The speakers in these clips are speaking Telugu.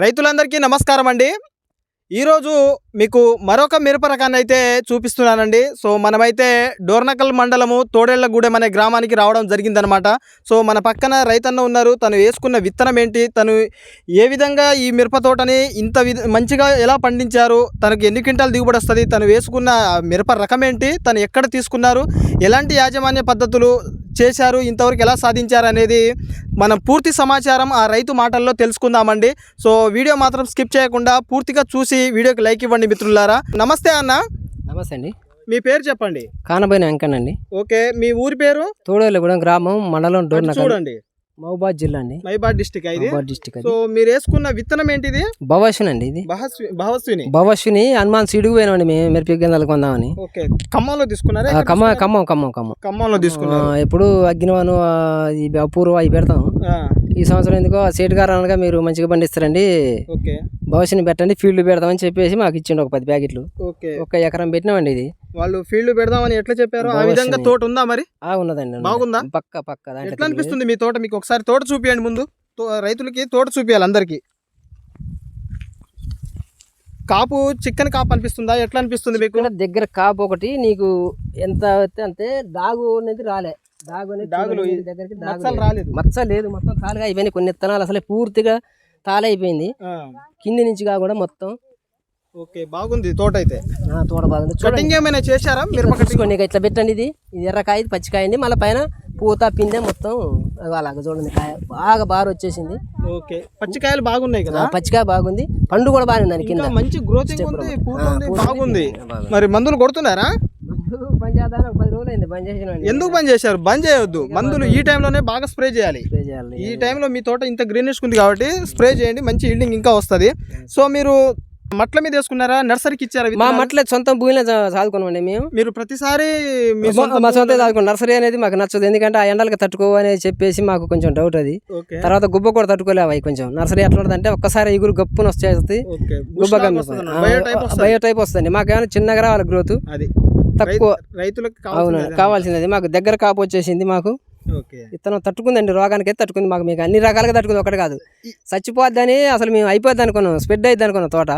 రైతులందరికీ నమస్కారం అండి ఈరోజు మీకు మరొక మిరప రకాన్ని అయితే చూపిస్తున్నానండి. సో మనమైతే డోర్నకల్ మండలము తోడేళ్ళగూడెం అనే గ్రామానికి రావడం జరిగిందనమాట. సో మన పక్కన రైతన్న ఉన్నారు. తను వేసుకున్న విత్తనం ఏంటి? తను ఏ విధంగా ఈ మిరప తోటని ఇంత విధ మంచిగా ఎలా పండించారు? తనకు ఎన్ని క్వింటాలు దిగుబడి వస్తుంది? తను వేసుకున్న మిరప రకం ఏంటి? తను ఎక్కడ తీసుకున్నారు? ఎలాంటి యాజమాన్య పద్ధతులు చేశారు ఇంతవరకు ఎలా సాధించారు అనేది మనం పూర్తి సమాచారం ఆ రైతు మాటల్లో తెలుసుకుందామండి. సో వీడియో మాత్రం స్కిప్ చేయకుండా పూర్తిగా చూసి వీడియోకి లైక్ ఇవ్వండి మిత్రులారా. నమస్తే అన్న. నమస్తే అండి. మీ పేరు చెప్పండి. కానబోయిన వెంకన్న అండి. ఓకే మీ ఊరి పేరు? తోడేళ్ళగూడెం గ్రామం మండలం చూడండి. మహబాద్ జిల్లా అండి. డిస్టిక్ ఇది? మహబాద్ డిస్టిక్ అది. సో మీరు వేసుకున్న విత్తనం ఏంటిది? భవశ్విని అండి ఇది. బహస్వి బహస్విని భవశ్విని హనుమాన్ సీడుకు పోయినామండి మేము మిరప గింజలు కొందామని ఓకే. ఖమ్మంలో తీసుకున్నారా? ఖమ్మం? ఖమ్మం ఖమ్మం ఖమ్మం. ఖమ్మంలో తీసుకున్నారు. ఆ, ఎప్పుడు అగ్నివాను ఈ అపూర్వ అవి పెడతాం ఈ సంవత్సరం ఎందుకో సేటు గారు అనగా మీరు మంచిగా పండిస్తారండి. ఓకే. పెట్టండి ఫీల్డ్ పెడతామని చెప్పేసి మాకు ఇచ్చిండు ఒక పది ప్యాకెట్లు. ఓకే. ఒక ఎకరం పెట్టినామండి ఇది. వాళ్ళు ఫీల్డ్ పెడదామని ఎట్లా చెప్పారు ఆ విధంగా తోట ఉందా మరి? ఉన్నదండి ఉన్నది. బాగుందా? పక్క పక్క ఎట్లా అనిపిస్తుంది మీ తోట? మీకు ఒకసారి తోట చూపియండి ముందు. రైతులకి తోట చూపియాలి అందరికి. కాపు చికెన్ కాపు అనిపిస్తుందా? ఎట్లా అనిపిస్తుంది మీకు? దగ్గర కాపు ఒకటి నీకు ఎంత వస్తే అంతే దాగు అనేది రాలే. దాగు అనేది దాగులు దగ్గరికి దాగు. రాలేదు. మచ్చ లేదు మొత్తం తాలుగా అయిపోయినాయి కొన్ని విత్తనాలు అసలే పూర్తిగా తాలైపోయింది కింది నుంచి కూడా మొత్తం ఓకే బాగుంది తోట అయితే. తోట బాగుంది. కటింగ్ ఏమైనా చేశారా? మీరు చూసుకోండి ఇక ఇట్లా పెట్టండి ఇది. ఇది ఎర్రకాయ ఇది పచ్చికాయ అండి. మళ్ళీ పైన పూత పిందె మొత్తం అలాగ చూడండి కాయ బాగా బాగా వచ్చేసింది. ఓకే పచ్చికాయలు బాగున్నాయి కదా? పచ్చికాయ బాగుంది. పండు కూడా బాగుంది దాని కింద. మంచి గ్రోతింగ్ ఉంది పూత ఆ, ఉంది పూత బాగుంది. మరి మందులు కొడుతున్నారా? బంద్ చేద్దాం ఒక పది రోజులు అయింది బంద్ చేసిన ఎందుకు బంద్ చేశారు? బంద్ చేయొద్దు. మందులు ఈ టైంలోనే బాగా స్ప్రే చేయాలి. స్ప్రే చేయాలి. ఈ టైంలో మీ తోట ఇంత గ్రీనిష్ ఉంది కాబట్టి స్ప్రే చేయండి మంచి ఈల్డింగ్ ఇంకా వస్తుంది. సో మీరు మట్ల మీద వేసుకున్నారా? నర్సరీకి ఇచ్చారా మా? మట్ల సొంత భూమిలో చదువుకున్నామండి మేము. మీరు ప్రతిసారి మీ సొంత చదువుకున్నాం. నర్సరీ అనేది మాకు నచ్చదు. ఎందుకంటే ఆ ఎండలకి తట్టుకోవని చెప్పేసి మాకు కొంచెం డౌట్ అది. తర్వాత గుబ్బ కూడా తట్టుకోలేవు అవి కొంచెం. నర్సరీ ఎట్లా ఉంటుంది అంటే ఒక్కసారి ఎగురు గప్పున వచ్చేస్తుంది. గుబ్బ బయో బయో టైప్ వస్తుంది. మాకేమైనా చిన్నగా రావాలి గ్రోత్ అది. తక్కువ. రైతులకు అవును. కావాల్సింది కావాల్సింది అది. మాకు దగ్గర కాపు వచ్చేసింది మాకు. ఓకే. విత్తనం తట్టుకుందండి రోగానికి అయితే తట్టుకుంది మాకు మీకు అన్ని రకాలుగా తట్టుకుంది ఒకటి కాదు. చచ్చిపోద్దని అసలు మేము అయిపోద్ది అనుకున్నాం స్ప్రెడ్ అయిద్ది అనుకున్నాం తోట.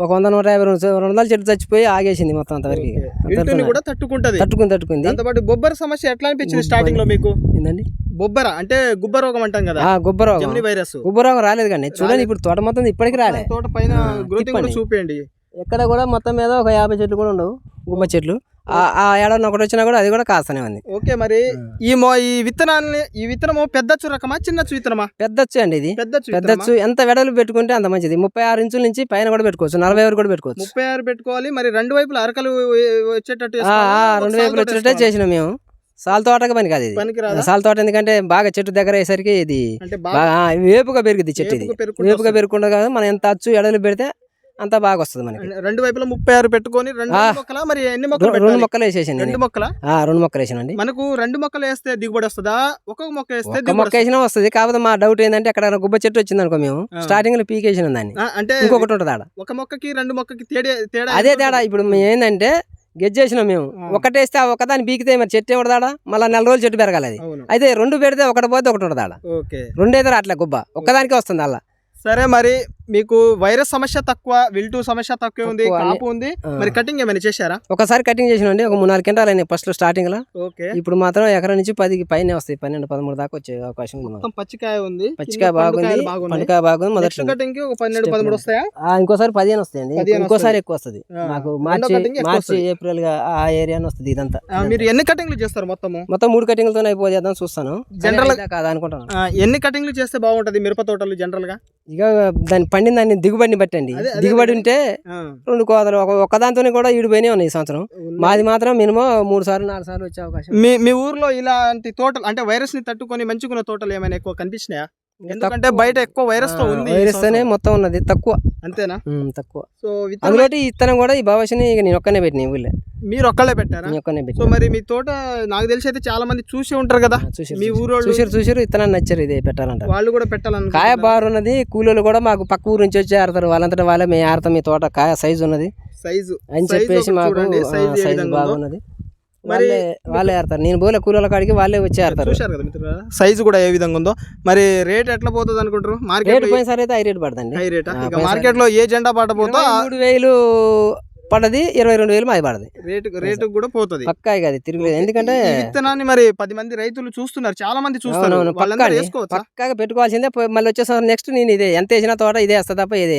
ఒక వంద నూట యాభై రెండు రెండు వందల చెట్టు చచ్చిపోయి ఆగేసింది మొత్తం అంతవరకు కూడా తట్టుకుంటది. తట్టుకుంది తట్టుకుంది. దాంతో పాటు బొబ్బర సమస్య ఎట్లా అనిపించింది స్టార్టింగ్లో మీకు? ఏందండి? బొబ్బర అంటే గుబ్బ రోగం అంటాం కదా. ఆ గుబ్బ రోగం. వైరస్. గుబ్బ రోగం రాలేదు కానీ చూడండి ఇప్పుడు తోట మొత్తం ఇప్పటికి రాలే. తోట పైన. చూపియండి. ఎక్కడ కూడా మొత్తం మీద ఒక యాభై చెట్లు కూడా ఉండవు గుమ్మ చెట్లు. ఆ- ఆ ఏడాది ఒకటి వచ్చినా కూడా అది కూడా కాస్తూనే ఉంది. ఓకే మరి ఈ మో ఈ విత్తనాన్ని ఈ విత్తనము పెద్దచ్చు రకమా చిన్నచ్చు విత్తనమా? పెద్దచ్చు అండి ఇది. పెద్దచ్చు ఎంత వెడలు పెట్టుకుంటే అంత మంచిది. ముప్పై ఆరు ఇంచుల నుంచి పైన కూడా పెట్టుకోవచ్చు నలభై వరకు కూడా పెట్టుకోవచ్చు. ముప్పై ఆరు పెట్టుకోవాలి మరి రెండు వైపులు అరకలు వచ్చేటట్టు రెండు వైపులు వేసుకోవాలా? చేసినాం మేము. సాల్ తోటగా పని కాదు ఇది సాల్ తోట ఎందుకంటే బాగా చెట్టు దగ్గర అయ్యేసరికి ఇది వేపుగా పెరుగుద్ది చెట్టు ఇది. వేపుగా. పెరుగుకుండా కదా మనం ఎంత అచ్చు ఎడలు పెడితే అంత బాగా వస్తుంది మనకి. రెండు వైపులా ముప్పై ఆరు పెట్టుకొని రెండు. మొక్కల మరి ఎన్ని మొక్కలు రెండు? మొక్కలు వేసేసాను రెండు మొక్కల? రెండు మొక్కలు వేసానండి. మనకు రెండు మొక్కలు వేస్తే దిగుబడి వస్తుందా? ఒక్కొక్క మొక్క వేస్తే మొక్క వేసినా వస్తుంది. కాకపోతే మా డౌట్ ఏంటంటే అక్కడ గుబ్బ చెట్టు వచ్చింది అనుకో మేము. స్టార్టింగ్లో పీకేసిన దాన్ని. అంటే ఇంకొకటి ఉంటుంది ఆడ. ఒక మొక్కకి రెండు మొక్కకి తేడా తేడా అదే తేడా? ఇప్పుడు మేము ఏంటంటే గెజ్జేసినాం మేము. ఆ. ఒకటేస్తే ఒకదాన్ని పీకితే మరి చెట్టు ఎవడదాడా మళ్ళీ నెల రోజులు చెట్టు పెరగాలి అది. అయితే రెండు పెడితే ఒకటి పోతే ఒకటి ఉంటుంది ఆడ. ఓకే. రెండైతే రాట్లే గుబ్బ. ఒక్కదానికే వస్తుంది అలా. సరే మరి మీకు వైరస్ సమస్య తక్కువ విల్టు సమస్య తక్కువ ఉంది కాపు ఉంది. మరి కటింగ్ ఏమైనా చేశారా? ఒకసారి కటింగ్ చేసినండి ఒక మూడు నాలుగు క్వింటాలు అయినాయి ఫస్ట్ స్టార్టింగ్లో. ఓకే. ఇప్పుడు మాత్రం ఎకరం నుంచి పదికి పైన వస్తాయి పన్నెండు పదమూడు దాకా వచ్చే అవకాశం ఉంది. మొత్తం పచ్చికాయ ఉంది పచ్చికాయ బాగుంది పండుకాయ బాగుంది మొదటి కటింగ్కి ఒక పన్నెండు పదమూడు. వస్తాయా? ఇంకోసారి పదిహేను వస్తాయండి ఇంకోసారి ఎక్కువ వస్తుంది. మాకు మార్చి మార్చి. ఏప్రిల్గా ఆ ఏరియాని వస్తుంది ఇదంతా. మీరు ఎన్ని కటింగ్లు చేస్తారు మొత్తము? మొత్తం మూడు కటింగ్లతో అయిపోయేద్దాం చూస్తాను. General కాదా అనుకుంటాను ఎన్ని కటింగ్లు చేస్తే బాగుంటది మిరప తోటలు జనరల్గా? ఇక దాన్ని పండిన దాన్ని దిగుబడిని బట్టండి. దిగుబడి. ఉంటే రెండు కోతలు ఒక ఒక్కదాంతోనే కూడా ఈడిపోయినాయి ఉన్నాయి ఈ సంవత్సరం. మాది మాత్రం మినిమం మూడు సార్లు నాలుగు సార్లు వచ్చే అవకాశం. మీ మీ ఊర్లో ఇలాంటి తోటలు అంటే వైరస్ని తట్టుకొని మంచిగున్న తోటలు ఏమైనా ఎక్కువ కనిపించినాయా? ఎందుకంటే. బయట ఎక్కువ వైరస్తో ఉంది వైరస్ తోనే. మొత్తం ఉన్నది. తక్కువ. అంతేనా? తక్కువ. సో ఈ ఇత్తనం కూడా ఈ భవిష్యని ఇక నేను ఒక్కనే పెట్టిన ఊళ్ళో. మీరు ఒక్కళ్ళే పెట్టారా సో మరి మీ తోట నాకు తెలిసి అయితే చాలా మంది చూసి ఉంటారు కదా. చూసారు మీ ఊరోళ్ళు చూసారు చూసారు ఇత్తనాన్ని నచ్చారు ఇదే పెట్టాలంట వాళ్ళు కూడా పెట్టాలను కాయ బారు ఉన్నది కూలీలు కూడా మాకు పక్క ఊరు నుంచి వచ్చి ఆడతారు. వాళ్ళంతటా వాళ్ళే మేము ఆడతాం మీ తోట కాయ సైజు ఉన్నది. సైజు. అని చెప్పేసి మాకు సైజు. బాగున్నది. మరి వాళ్ళే ఏరుతారు నేను పోలే కూలీల కాడికి వాళ్ళే వచ్చి చూశారు కదా మిత్రులారా? సైజు కూడా ఏ విధంగా ఉందో. మరి రేట్ ఎట్లా పోతుంది అనుకుంటారు మార్కెట్ పోయినసారి అయితే హై రేట్ పడుతుంది హై రేట్. మార్కెట్లో ఏ జెండా పాట పోతా మూడు వేలు పడ్డది ఇరవై రెండు వేలు మాది పడది రేటు రేటు కూడా పోతుంది. పక్కా కాదు తిరుగులేదు ఎందుకంటే విత్తనాన్ని మరి పది మంది రైతులు చూస్తున్నారు చాలా మంది. వేసుకోవచ్చా? పక్కాగా పెట్టుకోవాల్సిందే. మళ్ళీ వచ్చే నెక్స్ట్ నేను ఇదే ఎంత వేసినా తోట ఇదే వేస్తా తప్ప ఇదే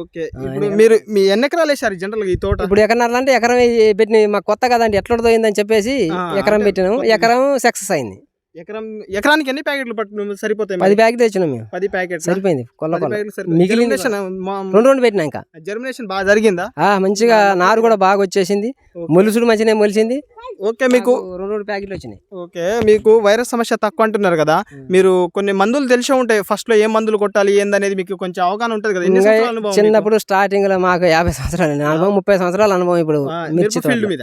ఓకే ఇప్పుడు మీరు మీ ఎన్ని ఎకరాలు వేసారు జనరల్ ఈ తోట? ఇప్పుడు ఎకరం అంటే ఎకరం పెట్టిన మాకు కొత్త కదండి ఎట్లా పోయిందని చెప్పేసి ఎకరం అంటే పెట్టినాం కొత్తది. ఎకరం సక్సెస్ అయింది. ఎకరం ఎకరానికి ఎన్ని ప్యాకెట్లు పట్టు సరిపోతాయి పది? బ్యాగ్ తెచ్చినాం మేము. పది ప్యాకెట్స్ సరిపోయింది కొల్ల పది కొల్ల ప్యాకెట్లు సరిపోతాయి. మిగిలింది జర్మినేషన్ మా- రెండు రెండు పెట్టినా ఇంకా. జర్మినేషన్ బాగా జరిగిందా? మంచిగా నారు కూడా బాగా వచ్చేసింది. మొలుసుడు మంచిగా మొలిసింది. ఓకే మీకు రెండు రెండు ప్యాకెట్లు వచ్చినాయి. ఓకే మీకు వైరస్ సమస్య తక్కువ అంటున్నారు కదా. మీరు కొన్ని మందులు తెలిసే ఉంటాయి. ఫస్ట్లో ఏ మందులు కొట్టాలి ఏందనేది మీకు కొంచెం అవగాహన ఉంటది కదా? చిన్నప్పుడు స్టార్టింగ్లో మాకు యాభై సంవత్సరాలు అనుభవం ముప్పై సంవత్సరాల అనుభవం ఇప్పుడు మిర్చి ఫీల్డ్. మీద.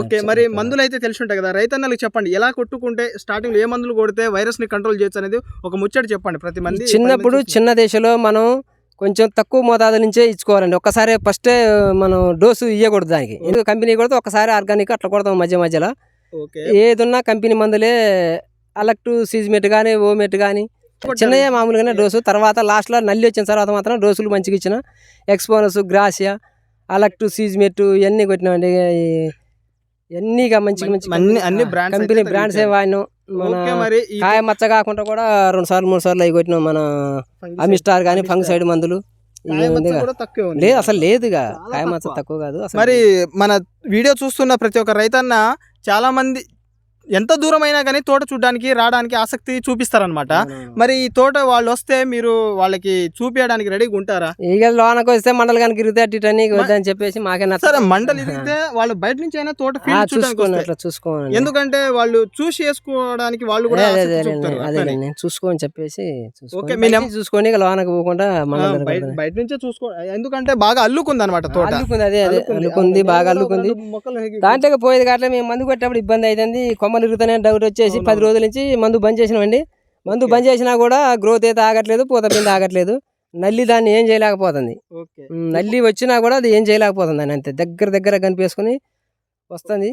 ఓకే మరి. మందులు అయితే తెలిసి ఉంటాయి కదా. రైతన్నలకు చెప్పండి ఎలా కొట్టుకుంటే స్టార్టింగ్లో ఏ మందులు కొడితే వైరస్ని కంట్రోల్ చేయొచ్చు అనేది ఒక ముచ్చట చెప్పండి ప్రతి మంది చిన్నప్పుడు చిన్న దశలో మనం కొంచెం తక్కువ మోతాదు నుంచే ఇచ్చుకోవాలండి. ఒక్కసారి ఫస్టే మనం డోసు ఇవ్వకూడదు దానికి. ఎందుకు కంపెనీ కొడితే ఒకసారి ఆర్గానిక్ అట్లా కొడతాం మధ్య మధ్యలో. ఏదున్నా కంపెనీ మందులే అలక్టు సీజ్మెట్ కానీ ఓమెట్ కానీ చిన్నయే మామూలుగానే డోసు తర్వాత లాస్ట్లో నల్లి వచ్చిన తర్వాత మాత్రం డోసులు మంచిగా ఇచ్చిన. ఎక్స్పోనస్ గ్రాసియా అలక్టు సీజ్మెట్ ఇవన్నీ కొట్టినామండి. ఈ- ఇవన్నీ ఇక మంచి మంచి అన్ని- అన్ని brands కంపెనీ బ్రాండ్సే. వాడినాం. మరి కాయ మచ్చ కాకుండా కూడా రెండు సార్లు మూడు సార్లు అవి కొట్టినాం మన అమిస్టార్ కానీ. ఫంగ్ సైడ్ మందులు. లేదు అసలు లేదుగా కాయ మచ్చ తక్కువ. కాదు అసలు మరి మన వీడియో చూస్తున్న ప్రతి ఒక్క రైతన్న చాలా మంది ఎంత దూరం అయినా కానీ తోట చూడడానికి రావడానికి ఆసక్తి చూపిస్తారనమాట. మరి ఈ తోట వాళ్ళు వస్తే మీరు వాళ్ళకి చూపించడానికి రెడీగా ఉంటారా ఇక లోనకు వస్తే మండలు కానీ ఇటు అని వద్దని చెప్పేసి మాకే సరే మండలి ఇదిగితే వాళ్ళు బయట నుంచి అయినా తోట చూసుకోండి ఎందుకంటే వాళ్ళు చూసి చేసుకోవడానికి వాళ్ళు కూడా అదే. నేను చూసుకోని చెప్పేసి. ఓకే, చూసుకొని లోనకు పోకుండా బయట నుంచే చూసుకో ఎందుకంటే బాగా అల్లుకుంది అనమాట తోట అల్లుకుంది అదే అదే అల్లుకుంది. బాగా అల్లుకుంది దాంట్లోకి పోయేది కావట్లే మేము మందు కొట్టేప్పుడు ఇబ్బంది అవుతుంది కొమ్మలు ఇరుగుతానే డౌట్ వచ్చేసి పది రోజుల నుంచి మందు బంద్ చేసినామండి. మందు. బంద్ చేసినా కూడా గ్రోత్ అయితే ఆగట్లేదు పూత పిండి ఆగట్లేదు. నల్లి దాన్ని ఏం చేయలేకపోతుంది. నల్లి వచ్చినా కూడా అది ఏం చేయలేకపోతుంది అని అంతే. దగ్గర దగ్గర కనిపేసుకుని వస్తుంది.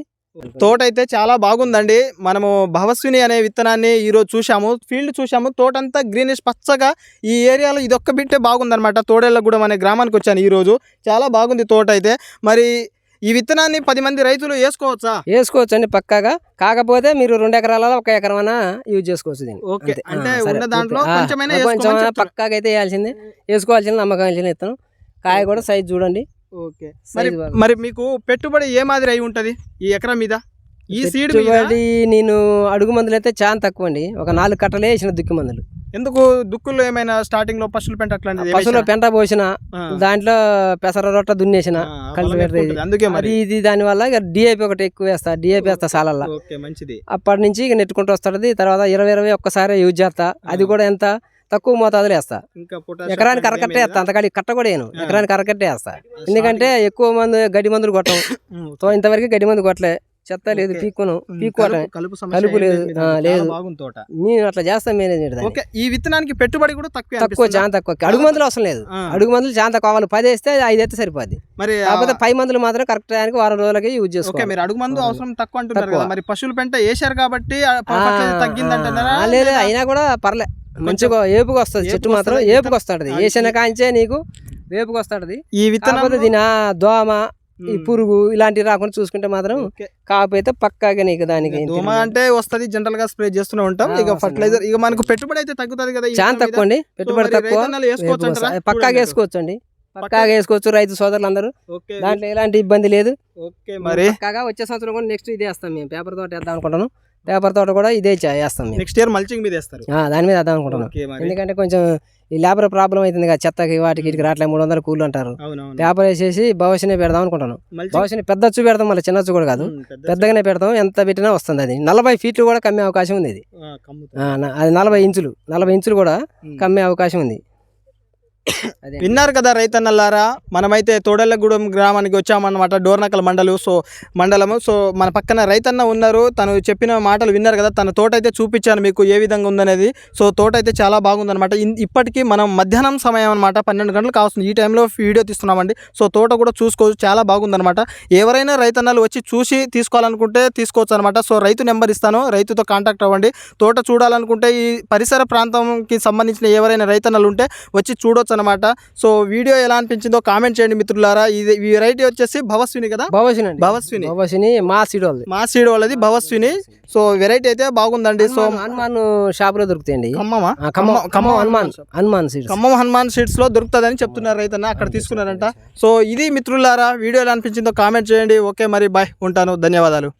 తోట అయితే చాలా బాగుందండి. మనము భవస్విని అనే విత్తనాన్ని ఈరోజు చూసాము ఫీల్డ్ చూసాము తోట అంతా గ్రీనిష్ పచ్చగా ఈ ఏరియాలో ఇదొక్క బిట్టే బాగుందన్నమాట. తోడేళ్ళగూడెం అనే గ్రామానికి వచ్చాను ఈరోజు. చాలా బాగుంది తోట అయితే మరి ఈ విత్తనాన్ని పది మంది రైతులు వేసుకోవచ్చా? వేసుకోవచ్చు అండి పక్కాగా. కాకపోతే మీరు రెండు ఎకరాలలో ఒక ఎకరమైనా యూజ్ చేసుకోవచ్చు దీన్ని. ఓకే. అంటే ఉన్న దాంట్లో చెప్తున్నారు. పక్కాగా అయితే వేయాల్సిందే. వేసుకోవాల్సింది నమ్మకాల్సింది ఇస్తాను కాయ కూడా సైజ్ చూడండి. ఓకే. మరి. మరి మీకు పెట్టుబడి ఏ మాదిరి అయి ఉంటది ఈ ఎకరం మీద? ఈ సీడ్ నేను అడుగు మందులు అయితే చాలా తక్కువ అండి ఒక నాలుగు కట్టలే వేసిన దుక్కి మందులు. ఎందుకు దుక్కుల్లో ఏమైనా స్టార్టింగ్లో పశువుల పెంట అట్లాంటిది పశువులో? పెంట పోసిన దాంట్లో పెసర రొట్ట దున్నేసిన. ఉంటది. అందుకే మరి. ఇది దాని వల్ల ఇక డిఏపి ఒకటి ఎక్కువ వేస్తా డిఏపి వేస్తా సాలల్లా. మంచిది. అప్పటి నుంచి ఇక నెట్టుకుంటూ వస్తుంది తర్వాత ఇరవై ఇరవై ఒక్కసారి యూజ్ చేస్తా. అది కూడా ఎంత? తక్కువ మోతాదులో వేస్తా. ఎకరానికి అరకట్టే వేస్తా అంతకాడి కట్ట కూడా వేయను. ఎకరానికి అరకట్టే వేస్తా? ఎందుకంటే ఎక్కువ మంది గడ్డి మందులు కొట్టం. ఇంతవరకు గడ్డి మందు కొట్టలే. చెత్త లేదు. పీక్కును ఉమ్, పీక్కోవటమే కలుపు- కలుపు లేదు. లేదు. బాగుంది తోట మేము అట్లా చేస్తాం మేనేజ్మెంట్ దాన్ని ఓకే ఈ విత్తనానికి పెట్టుబడి కూడా తక్కువ తక్కువ చాలా తక్కువ అడుగు మందులు అవసరం లేదు. అడుగు మందులు చాలా తక్కువ వాళ్ళు పది వేస్తే ఐదు అయితే సరిపోద్ది మరి కాకపోతే పై మందులు మాత్రం కరెక్ట్ టైంకి వారం రోజులకి యూజ్ చేసుకోవాలి మీరు అడుగు మందు. అవసరం తక్కువ అంటున్నారు. కదా మరి పశువుల పెంట వేశారు కాబట్టి తగ్గిందంటున్నారా లేదు? అయినా కూడా పర్లే మంచిగా ఏపుకి వస్తుంది చెట్టు మాత్రం వస్తదా? ఏపుకి వస్తాడు వేసిన కాంచే నీకు వేపుకి వస్తాడు ఈ విత్తనం దీని దోమ ఈ పురుగు ఇలాంటివి రాకుండా చూసుకుంటే మాత్రం కాకపోతే పక్కాగా నీకు దానికి దోమ అంటే వస్తది జనరల్గా స్ప్రే చేస్తూనే ఉంటాం. ఇక. ఫర్టిలైజర్ ఇక మనకు పెట్టుబడి అయితే తగ్గుతుంది కదా చాలా. తక్కువ అండి పెట్టుబడి తక్కువ. పక్కాగా. వేసుకోవచ్చు అండి పక్కాగా వేసుకోవచ్చు రైతు సోదరులందరూ ఓకే. దాంట్లో ఎలాంటి ఇబ్బంది లేదు. ఓకే మరి. పక్కాగా వచ్చే సంవత్సరం కూడా నెక్స్ట్ ఇదే వేస్తాం మేము. పేపర్ తోట వేద్దాం అనుకుంటాను పేపర్ తోట కూడా ఇదే చే- వేస్తాం మేము. నెక్స్ట్ ఇయర్ మల్చింగ్ మీద వేస్తారు. దాని మీద వేద్దాం అనుకుంటున్నాం. ఎందుకంటే కొంచెం ఈ లేబర్ ప్రాబ్లం అవుతుంది కదా చెత్తకి వాటికి ఇటుకి రావట్లే మూడు వందల కూలు అంటారు. పేపర్ వేసేసి భవిష్యనే పెడదాం అనుకుంటాను మల్చింగ్ భవిష్యని పెద్ద అచ్చు పెడతాం మళ్ళీ చిన్న అచ్చు కూడా కాదు. పెద్దగానే పెడతాం ఎంత పెట్టినా వస్తుంది అది. నలభై ఫీట్లు కూడా కమ్మే అవకాశం ఉంది ఇది. అది నలభై ఇంచులు. నలభై ఇంచులు కూడా. కమ్మే అవకాశం ఉంది. విన్నారు కదా రైతన్నలారా? మనమైతే తోడలగూడెం గ్రామానికి వచ్చామన్నమాట డోర్నకల్ మండలు. సో మండలము. సో మన పక్కన రైతన్న ఉన్నారు. తను చెప్పిన మాటలు విన్నారు కదా తన తోట అయితే చూపించాను మీకు ఏ విధంగా ఉందనేది. సో తోట అయితే చాలా బాగుందనమాట ఇప్పటికీ మనం మధ్యాహ్నం సమయం అనమాట పన్నెండు గంటలు కావస్తుంది ఈ టైంలో వీడియో తీస్తున్నామండి. సో తోట కూడా చూసుకోవచ్చు. చాలా బాగుందనమాట ఎవరైనా రైతన్నలు వచ్చి చూసి తీసుకోవాలనుకుంటే తీసుకోవచ్చు అనమాట సో రైతు నెంబర్ ఇస్తాను. రైతుతో కాంటాక్ట్ అవ్వండి. తోట చూడాలనుకుంటే ఈ పరిసర ప్రాంతంకి సంబంధించిన ఎవరైనా రైతన్నలు ఉంటే వచ్చి చూడొచ్చు అనమాట సో వీడియో ఎలా అనిపించిందో కామెంట్ చేయండి మిత్రులారా. ఇది ఈ వెరైటీ వచ్చేసి భవస్విని కదా? భవసిని అండి. భవస్విని భవసిని మా సీడ్ వాళ్ళది మా సీడ్ వాళ్ళది భవస్విని సో వెరైటీ అయితే బాగుందండి. సో హనుమాన్- షాప్లో దొరుకుతాయండి. ఖమ్మమా? ఖమ్మం హనుమాన్ హనుమాన్ సీడ్స్. ఖమ్మం హనుమాన్ సీడ్స్లో దొరుకుతుందని చెప్తున్నారు రైతన్న. అక్కడ తీసుకున్నారంట. సో ఇది మిత్రులారా వీడియో ఎలా అనిపించిందో కామెంట్ చేయండి. ఓకే మరి బాయ్ ఉంటాను. ధన్యవాదాలు.